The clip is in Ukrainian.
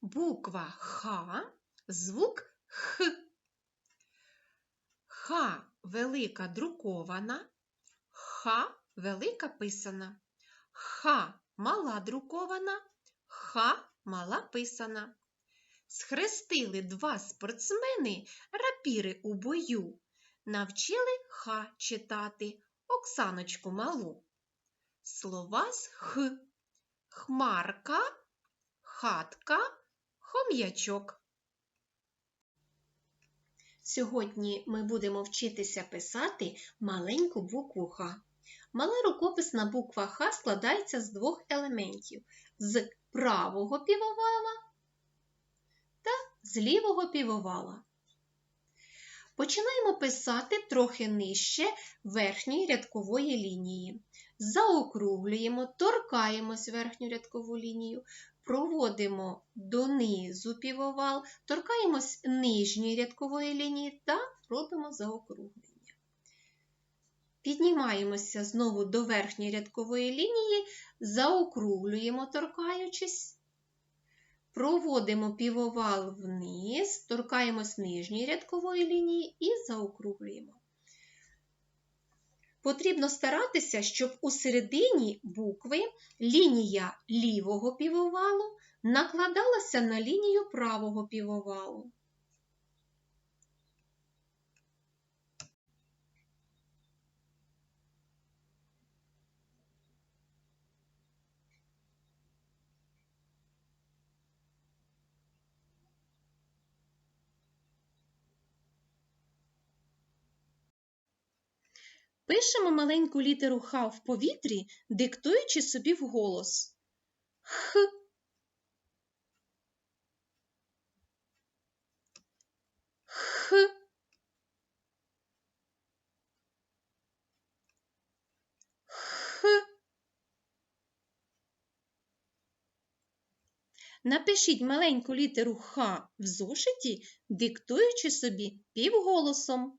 Буква Х, звук Х. Х велика друкована, Х велика писана. Х мала друкована, Х мала писана. Схрестили два спортсмени рапіри у бою. Навчили Х читати Оксаночку малу. Слова з Х. Хмарка, хатка, хом'ячок. Сьогодні ми будемо вчитися писати маленьку букву Х. Мала рукописна буква Х складається з двох елементів з правого півовала та з лівого півовала. Починаємо писати трохи нижче верхньої рядкової лінії. Заокруглюємо, торкаємось верхню рядкову лінію, проводимо донизу півовал, торкаємось нижньої рядкової лінії та робимо заокруглення. Піднімаємося знову до верхньої рядкової лінії, заокруглюємо, торкаючись. Проводимо півовал вниз, торкаємось нижньої рядкової лінії і заокруглюємо. Потрібно старатися, щоб у середині букви лінія лівого півовалу накладалася на лінію правого півовалу. Пишемо маленьку літеру Х в повітрі, диктуючи собі вголос. Х. Х. Х. Напишіть маленьку літеру Х в зошиті, диктуючи собі півголосом.